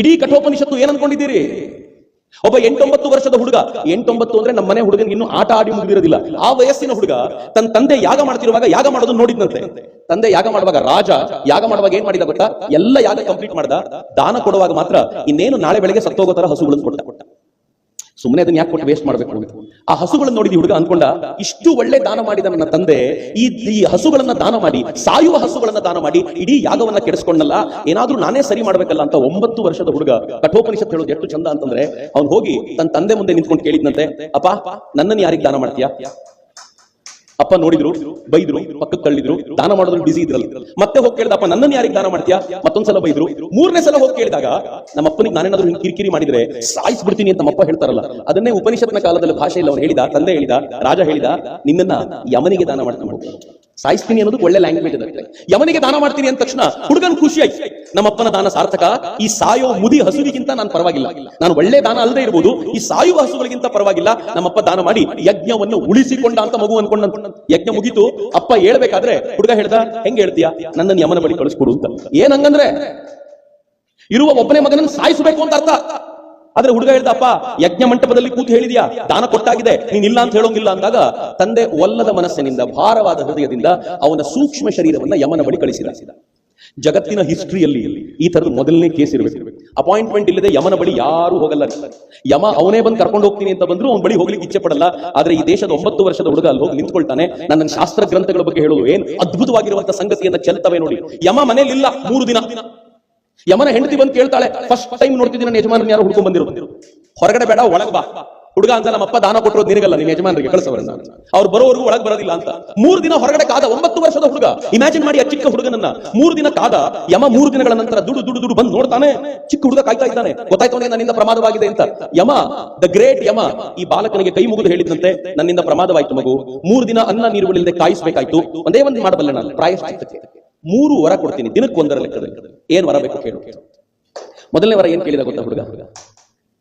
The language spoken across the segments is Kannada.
ಇಡೀ ಕಠೋಪನಿಷತ್ತು ಏನನ್ಕೊಂಡಿದ್ದೀರಿ? ಒಬ್ಬ ಎಂಟೊಂಬತ್ತು ವರ್ಷದ ಹುಡುಗ, ಎಂಟೊಂಬತ್ತು ಅಂದ್ರೆ ನಮ್ಮ ಮನೆ ಹುಡುಗನಿಗೆ ಇನ್ನು ಆಟ ಆಡಿ ಮುಗಿದಿರೋದಿಲ್ಲ. ಆ ವಯಸ್ಸಿನ ಹುಡುಗ ತನ್ನ ತಂದೆ ಯಾಗ ಮಾಡ್ತಿರುವಾಗ ಯಾಗ ಮಾಡೋದು ನೋಡಿದ್ನಂತೆ. ತಂದೆ ಯಾಗ ಮಾಡುವಾಗ ರಾಜ, ಯಾಗ ಮಾಡುವಾಗ ಏನ್ ಮಾಡಿದ ಗೊತ್ತಾ? ಎಲ್ಲ ಯಾಗ ಕಂಪ್ಲೀಟ್ ಮಾಡ್ದ, ದಾನ ಕೊಡುವಾಗ ಮಾತ್ರ ಇನ್ನೇನು ನಾಳೆ ಬೆಳಗ್ಗೆ ಸತ್ತೋಗೋ ತರ ಹಸುಗಳನ್ನು ಕೊಟ್ಟ. ಸುಮ್ಮನೆ ಅದನ್ನ ಯಾಕೆ ಕೊಟ್ಟು ವೇಸ್ಟ್ ಮಾಡ್ಬೇಕು. ಆ ಹಸುಗಳನ್ನು ನೋಡಿದ ಹುಡುಗ ಅನ್ಕೊಂಡ, ಇಷ್ಟು ಒಳ್ಳೆ ದಾನ ಮಾಡಿದ ನನ್ನ ತಂದೆ, ಈ ಈ ಹಸುಗಳನ್ನ ದಾನ ಮಾಡಿ, ಸಾಯುವ ಹಸುಗಳನ್ನ ದಾನ ಮಾಡಿ, ಇಡೀ ಯಾಗವನ್ನ ಕೆಡಿಸ್ಕೊಂಡಲ್ಲ, ಏನಾದ್ರೂ ನಾನೇ ಸರಿ ಮಾಡ್ಬೇಕಲ್ಲ ಅಂತ ಒಂಬತ್ತು ವರ್ಷದ ಹುಡುಗ ಕಠೋಪನಿಷತ್ ಹೇಳೋದು ಎಷ್ಟು ಚಂದ ಅಂತಂದ್ರೆ, ಅವ್ನು ಹೋಗಿ ತನ್ನ ತಂದೆ ಮುಂದೆ ನಿಂತ್ಕೊಂಡು ಕೇಳಿದ್ನಂತೆ, ಅಪ್ಪ, ನನ್ನನ್ನು ಯಾರಿಗೆ ದಾನ ಮಾಡ್ತೀಯಾ ಅಪ್ಪ ನೋಡಿದ್ರು, ಬೈದ್ರು, ಪಕ್ಕಕ್ಕೆ ತಳ್ಳಿದ್ರು, ದಾನ ಮಾಡೋದ್ರಲ್ಲಿ ಬಿಸಿ ಇದ್ರಲ್ಲಿ. ಮತ್ತೆ ಹೋಗಿ ಕೇಳಿದಪ್ಪ ನನ್ನನ್ನು ಯಾರಿಗೆ ದಾನ ಮಾಡ್ತೀಯಾ? ಮತ್ತೊಂದ್ಸಲ ಬೈದ್ರು. ಮೂರನೇ ಸಲ ಹೋಗಿ ಕೇಳಿದಾಗ ನಮ್ಮ ಅಪ್ಪನಿಗೆ ನಾನೇನಾದ್ರು ಕಿರಿಕಿರಿ ಮಾಡಿದ್ರೆ ಸಾಯಿಸ್ಬಿಡ್ತೀನಿ ಅಂತ ನಮ್ಮಪ್ಪ ಹೇಳ್ತಾರಲ್ಲ. ಅದನ್ನೇ ಉಪನಿಷತ್ನ ಕಾಲದಲ್ಲಿ ಭಾಷೆಯಲ್ಲಿ ಅವ್ರು ಹೇಳಿದ, ತಂದೆ ಹೇಳಿದ, ರಾಜ ಹೇಳಿದ, ನಿನ್ನನ್ನ ಯಮನಿಗೆ ದಾನ ಮಾಡ್ತಾ. ಸಾಯಿಸ್ತೀನಿ ಅನ್ನೋದು ಒಳ್ಳೆ ಲ್ಯಾಂಗ್ವೇಜ್ ಅದಕ್ಕೆ ಯಮನಿಗೆ ದಾನ ಮಾಡ್ತೀನಿ ಅಂದ ತಕ್ಷಣ ಹುಡುಗನ್ ಖುಷಿ ಆಯ್ತು ನಮ್ಮಪ್ಪನ ದಾನ ಸಾರ್ಥಕ. ಈ ಸಾಯೋ ಮುದಿ ಹಸುವಿಗಿಂತ ನಾನು ಪರವಾಗಿಲ್ಲ. ನಾನು ಒಳ್ಳೆ ದಾನ ಅಲ್ಲದೆ ಇರಬಹುದು ಈ ಸಾಯುವ ಹಸುಗಳಿಗಿಂತ ಪರವಾಗಿಲ್ಲ. ನಮ್ಮಪ್ಪ ದಾನ ಮಾಡಿ ಯಜ್ಞವನ್ನು ಉಳಿಸಿಕೊಂಡ ಅಂತ ಮಗು ಅನ್ಕೊಂಡ ಯಜ್ಞ ಮುಗಿತು. ಅಪ್ಪ ಹೇಳ್ಬೇಕಾದ್ರೆ, ಹುಡುಗ ಹೇಳ್ದ, ಹೆಂಗ್ ಹೇಳ್ತೀಯ? ನನ್ನನ್ನು ಯಮನ ಬಳಿ ಕಳಿಸ್ಕೊಡು ಅಂತ. ಏನ್ ಹಂಗಂದ್ರೆ, ಇರುವ ಒಬ್ಬನೇ ಮಗನನ್ನು ಸಾಯಿಸಬೇಕು ಅಂತ ಅರ್ಥ. ಆದ್ರೆ ಹುಡುಗ ಹೇಳ್ದಪ್ಪ ಯಜ್ಞ ಮಂಟಪದಲ್ಲಿ ಕೂತು ಹೇಳಿದ್ಯಾ? ದಾನ ಕೊಟ್ಟಾಗಿದೆ, ನೀನ್ ಅಂತ ಹೇಳೋಂಗಿಲ್ಲ ಅಂದಾಗ ತಂದೆ ಒಲ್ಲದ ಮನಸ್ಸಿನಿಂದ, ಭಾರವಾದ ಹೃದಯದಿಂದ ಅವನ ಸೂಕ್ಷ್ಮ ಶರೀರವನ್ನ ಯಮನ ಬಳಿ ಕಳಿಸಿದ. ಜಗತ್ತಿನ ಹಿಸ್ಟ್ರಿಯಲ್ಲಿ ಈ ತರದ ಮೊದಲನೇ ಕೇಸ್ ಇರಬೇಕು. ಅಪಾಯಿಂಟ್ಮೆಂಟ್ ಇಲ್ಲದೆ ಯಮನ ಬಳಿ ಯಾರು ಹೋಗಲ್ಲ. ಯಮ ಅವನೇ ಬಂದು ಕರ್ಕೊಂಡು ಹೋಗ್ತೀನಿ ಅಂತ ಬಂದ್ರು ಅವ್ನ ಬಳಿ ಹೋಗ್ಲಿಕ್ಕೆ ಇಚ್ಛೆ ಪಡಲ್ಲ. ಆದ್ರೆ ಈ ದೇಶದ ಒಂಬತ್ತು ವರ್ಷದ ಹುಡುಗ ಅಲ್ಲಿ ಹೋಗಿ ನಿಂತ್ಕೊಳ್ತಾನೆ. ನನ್ನ ಶಾಸ್ತ್ರ ಗ್ರಂಥಗಳ ಬಗ್ಗೆ ಹೇಳೋದು ಏನ್ ಅದ್ಭುತವಾಗಿರುವಂತ ಸಂಗತಿಯನ್ನ ಚೆಲ್ತವೆ ನೋಡಿ. ಯಮ ಮನೇಲಿಲ್ಲ, ಮೂರು ದಿನ. ಯಮನ ಹೆಂಡತಿ ಬಂದು ಕೇಳ್ತಾಳೆ ಫಸ್ಟ್ ಟೈಮ್ ನೋಡ್ತಿದ್ದೀನಿ ನನ್ನ ಯಜಮಾನ ಯಾರು ಹುಡ್ಕೊಂಡ್ ಬಂದಿರು ಹೊರಗಡೆ ಬೇಡ, ಒಳಗ್ ಬಾ. ಹುಡುಗ ಅಂತ ನಮ್ಮಪ್ಪ ದಾನ ಕೊಟ್ಟರು ನಿನಗಲ್ಲ ನಿನ್ನ ಯಜಮಾನರಿಗೆ ಕಳಿಸವರನ್ನ ಅವ್ರು ಬರೋವರೆಗೂ ಒಳಗೆ ಬರೋದಿಲ್ಲ ಅಂತ. ಮೂರು ದಿನ ಹೊರಗಡೆ ಕಾದ, ಒಂಬತ್ತು ವರ್ಷದ ಹುಡುಗ. ಇಮ್ಯಾಜಿನ್ ಮಾಡಿ ಆ ಚಿಕ್ಕ ಹುಡುಗನನ್ನ. ಮೂರು ದಿನ ಕಾದ, ಯಮ ಮೂರು ದಿನಗಳ ನಂತರ ದುಡು ದುಡು ದುಡು ಬಂದು ನೋಡ್ತಾನೆ. ಚಿಕ್ಕ ಹುಡುಗ ಕಾಯ್ತಾ ಇದ್ದಾನೆ. ಗೊತ್ತಾಯ್ತು ನನ್ನಿಂದ ಪ್ರಮಾದವಾಗಿದೆ ಅಂತ. ಯಮ ದ ಗ್ರೇಟ್ ಯಮ, ಈ ಬಾಲಕನಿಗೆ ಕೈ ಮುಗಿದು ಹೇಳಿದಂತೆ ನನ್ನಿಂದ ಪ್ರಮಾದವಾಯ್ತು ಮಗು. ಮೂರು ದಿನ ಅನ್ನ ನೀರುಗಳಿಲ್ಲದೆ ಕಾಯಿಸಬೇಕಾಯ್ತು. ಒಂದೇ ಒಂದು ಮಾಡಬಲ್ಲ ನಾನು. ಪ್ರಾಯಶ್ಚಿತ್ತಕ್ಕೆ. ಮೂರು ವರ ಕೊಡ್ತೀನಿ ದಿನಕ್ಕೆ ಒಂದರ ಲೆಕ್ಕದಲ್ಲಿ. ಏನ್ ವರ ಬೇಕು ಕೇಳು ಮೊದಲನೇ ವರ ಏನ್ ಕೇಳಿದ ಗೊತ್ತಾ ಹುಡುಗ?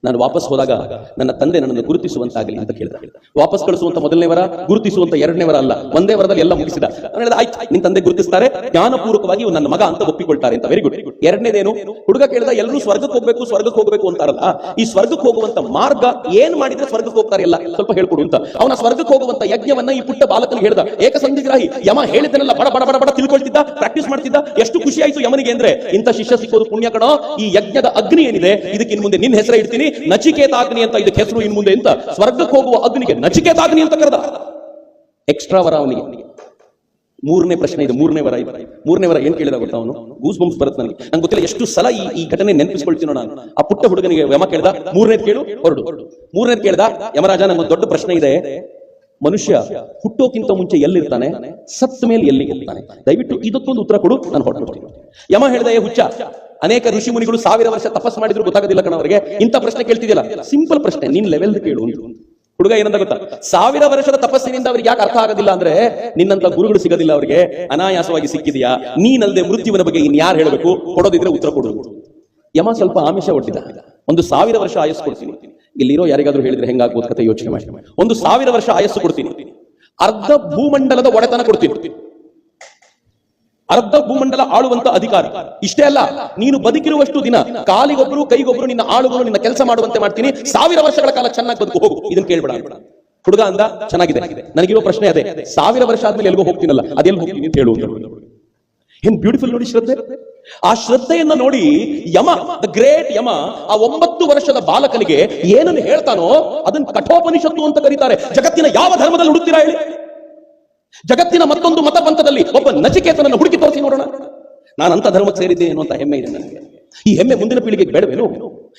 ನಾನು ವಾಪಸ್ ಹೋದಾಗ ನನ್ನ ತಂದೆ ನನ್ನನ್ನು ಗುರುತಿಸುವಂತಾಗಲಿ ಅಂತ ಕೇಳಿದ. ವಾಪಸ್ ಕಳಿಸುವಂತ ಮೊದಲನೇ ವರ, ಗುರುತಿಸುವಂತ ಎರಡನೇ ವರ ಅಲ್ಲ, ಒಂದೇ ವರದಲ್ಲಿ ಎಲ್ಲ ಮುಗಿಸಿದ. ನಾನು ಹೇಳಿದ, ಆಯ್ತು, ನಿನ್ ತಂದೆ ಗುರುತಿಸ್ತಾರೆ, ಜ್ಞಾನಪೂರ್ವಕವಾಗಿ ನನ್ನ ಮಗ ಅಂತ ಒಪ್ಪಿಕೊಳ್ತಾರೆ ಅಂತ ವೆರಿ ಗುಡ್ ಎರಡನೇದೇನು? ಹುಡುಗ ಕೇಳಿದ, ಎಲ್ಲರೂ ಸ್ವರ್ಗಕ್ಕೆ ಹೋಗ್ಬೇಕು ಸ್ವರ್ಗಕ್ಕೆ ಹೋಗ್ಬೇಕು ಅಂತಾರಲ್ಲ, ಈ ಸ್ವರ್ಗಕ್ಕೆ ಹೋಗುವಂತ ಮಾರ್ಗ ಏನ್ ಮಾಡಿದ್ರೆ ಸ್ವರ್ಗಕ್ಕೆ ಹೋಗ್ತಾರೆ ಎಲ್ಲ, ಸ್ವಲ್ಪ ಹೇಳ್ಕೊಡು ಅಂತ. ಅವನ ಸ್ವರ್ಗಕ್ಕೆ ಹೋಗುವಂತ ಯಜ್ಞವನ್ನ ಈ ಪುಟ್ಟ ಬಾಲಕನಿಗೆ ಹೇಳ್ದ, ಏಕಸಂಧಿಗ್ರಾಹಿ, ಯಮ ಹೇಳಿದ್ದನೆಲ್ಲ ಬಡ ಬಡ ಬಡ ಬಡ ತಿಳ್ಕೊಳ್ತಿದ್ದ ಪ್ರಾಕ್ಟೀಸ್ ಮಾಡ್ತಿದ್ದ, ಎಷ್ಟು ಖುಷಿ ಆಯ್ತು ಯಮನಿಗೆ ಅಂದ್ರೆ, ಇಂಥ ಶಿಷ್ಯ ಸಿಕ್ಕೋದು ಪುಣ್ಯ ಕಣೋ, ಈ ಯಜ್ಞದ ಅಗ್ನಿ ಏನಿದೆ, ಇದಕ್ಕಿನ್ ಮುಂದೆ ನಿನ್ನ ಹೆಸರ ಇಡ್ತೀನಿ ನಚಿಕೇತಾಗ್ನಿ ಅಂತ ಇದಕ್ಕೆ ಹೆಸರು ಇನ್ ಮುಂದೆ ಅಂತ ಸ್ವರ್ಗಕ್ಕೆ ಹೋಗುವ ಅಗ್ನಿಗೆ ನಚಿಕೇತಾಗ್ನಿ ಅಂತ ಕರೆದ. ಎಕ್ಸ್ಟ್ರಾ ವರ ಅವನಿಗೆ ಮೂರನೇ ಪ್ರಶ್ನೆ ಇದು, ಮೂರನೇ ವರ ಇದೆ. ಮೂರನೇ ವರ ಏನ್ ಕೇಳಿದ ಗೊತ್ತಾ ಅವನು? ಗೂಸ್ ಬಂಪ್ಸ್ ಬರುತ್ತೆ ನನಗೆ. ನಂಗೆ ಗೊತ್ತಿಲ್ಲ, ಎಷ್ಟು ಸಲ ಈ ಈ ಘಟನೆ ನೆನಪಿಸ್ಕೊಳ್ತೀನೋ ನಾನು. ಆ ಪುಟ್ಟ ಹುಡುಗನಿಗೆ ಯಮ ಕೇಳ್ದ, ಮೂರನೇದು ಕೇಳು, ಹೊರಡು. ಮೂರನೇದು ಕೇಳ್ದ, ಯಮರಾಜ ನಮ್ಮ ದೊಡ್ಡ ಪ್ರಶ್ನೆ ಇದೆ. ಮನುಷ್ಯ ಹುಟ್ಟೋಕ್ಕಿಂತ ಮುಂಚೆ ಎಲ್ಲಿರ್ತಾನೆ? ಸತ್ತ ಮೇಲೆ ಎಲ್ಲಿ ಇರ್ತಾನೆ ದಯವಿಟ್ಟು ಇದಕ್ಕೊಂದು ಉತ್ತರ ಕೊಡು, ನಾನು ಹೊರಡ್ಬಿಡ್ತೀನಿ. ಯಮ ಹೇಳಿದ ಹುಚ್ಚ ಅನೇಕ ಋಷಿ ಮುನಿಗಳು ಸಾವಿರ ವರ್ಷ ತಪಸ್ ಮಾಡಿದ್ರು ಗೊತ್ತಾಗೋದಿಲ್ಲ ಕಣವರಿಗೆ ಇಂಥ ಪ್ರಶ್ನೆ ಕೇಳ್ತಿದ್ದಿಲ್ಲ ಸಿಂಪಲ್ ಪ್ರಶ್ನೆ, ನಿನ್ ಲೆವೆಲ್ ಕೇಳು ಹುಡುಗ ಏನಂತ ಗೊತ್ತಾ? ಸಾವಿರ ವರ್ಷದ ತಪಸ್ಸಿನಿಂದ ಅವ್ರಿಗೆ ಯಾಕೆ ಅರ್ಥ ಆಗೋದಿಲ್ಲ ಅಂದ್ರೆ ನಿನ್ನಂತ ಗುರುಗಳು ಸಿಗೋದಿಲ್ಲ ಅವರಿಗೆ. ಅನಾಯಾಸವಾಗಿ ಸಿಕ್ಕಿದೆಯಾ? ನೀನಲ್ಲದೆ ಮೃತ್ಯುವಿನ ಬಗ್ಗೆ ಇನ್ಯಾರು ಹೇಳಬೇಕು? ಕೊಡೋದಿದ್ರೆ ಉತ್ತರ ಕೊಡು. ಯಮ ಸ್ವಲ್ಪ ಆಮಿಷ ಒಟ್ಟಿದ ಒಂದು ಸಾವಿರ ವರ್ಷ ಆಯಸ್ಸು ಕೊಡ್ತೀನಿ. ಇಲ್ಲಿರೋ ಯಾರಿಗಾದ್ರೂ ಹೇಳಿದ್ರೆ ಹೆಂಗಾಗ್ಬೋದು ಕತೆ ಯೋಚನೆ ಮಾಡಿ. ಒಂದು ಸಾವಿರ ವರ್ಷ ಆಯಸ್ಸು ಕೊಡ್ತೀನಿ. ಅರ್ಧ ಭೂಮಂಡಲದ ಒಡೆತನ ಕೊಡ್ತೀನಿ. ಅರ್ಧ ಭೂಮಂಡಲ ಆಳುವಂತ ಅಧಿಕಾರ. ಇಷ್ಟೇ ಅಲ್ಲ, ನೀನು ಬದುಕಿರುವಷ್ಟು ದಿನ ಕಾಲಿಗೊಬ್ಬರು ಕೈಗೊಬ್ಬರು ನಿನ್ನ ಆಳುಗಳು ನಿನ್ನ ಕೆಲಸ ಮಾಡುವಂತೆ ಮಾಡ್ತೀನಿ. ಸಾವಿರ ವರ್ಷಗಳ ಕಾಲ ಚೆನ್ನಾಗಿ ಬದುಕು, ಹೋಗು. ಇದನ್ನ ಕೇಳ್ಬೇಡ. ಹುಡುಗ ಅಂದ, ಚೆನ್ನಾಗಿದೆ. ನನಗಿರೋ ಪ್ರಶ್ನೆ ಅದೇ. ಸಾವಿರ ವರ್ಷ ಆದ್ಮೇಲೆ ಎಲ್ಗೋ ಹೋಗ್ತೀನಲ್ಲ, ಅದೆಲ್ಲಿ ಹೋಗ್ತೀನಿ ಅಂತ ಇನ್ ಏನ್ ಬ್ಯೂಟಿಫುಲ್ ನೋಡಿ ಶ್ರದ್ಧೆ? ಆ ಶ್ರದ್ಧೆಯನ್ನ ನೋಡಿ ಯಮ ದ ಗ್ರೇಟ್ ಯಮ, ಆ ಒಂಬತ್ತು ವರ್ಷದ ಬಾಲಕನಿಗೆ ಏನನ್ನು ಹೇಳ್ತಾನೋ ಅದನ್ನ ಕಠೋಪನಿಷತ್ತು ಅಂತ ಕರೀತಾರೆ. ಜಗತ್ತಿನ ಯಾವ ಧರ್ಮದಲ್ಲಿ ಹುಡುಕ್ತೀರಾ ಹೇಳಿ? ಜಗತ್ತಿನ ಮತ್ತೊಂದು ಮತ ಪಂಥದಲ್ಲಿ ಒಬ್ಬ ನಚಿಕೇತನನ್ನು ಹುಡುಕಿ ತೋರಿಸಿ ನೋಡೋಣ. ನಾನು ಅಂತ ಧರ್ಮಕ್ಕೆ ಸೇರಿದ್ದೆ ಅನ್ನುವಂತ ಹೆಮ್ಮೆ ಇದೆ ನನಗೆ. ಈ ಹೆಮ್ಮೆ ಮುಂದಿನ ಪೀಳಿಗೆಗೆ ಬೇಡವೇನು?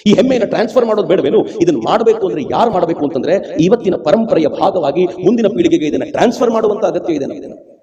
ಈ ಹೆಮ್ಮೆಯನ್ನು ಟ್ರಾನ್ಸ್ಫರ್ ಮಾಡೋದು ಬೇಡವೇನು? ಇದನ್ನು ಮಾಡಬೇಕು ಅಂದ್ರೆ ಯಾರು ಮಾಡಬೇಕು ಅಂತಂದ್ರೆ ಇವತ್ತಿನ ಪರಂಪರೆಯ ಭಾಗವಾಗಿ ಮುಂದಿನ ಪೀಳಿಗೆಗೆ ಇದನ್ನು ಟ್ರಾನ್ಸ್ಫರ್ ಮಾಡುವಂತ ಅಗತ್ಯ ಇದೆ ನಮಗೆ.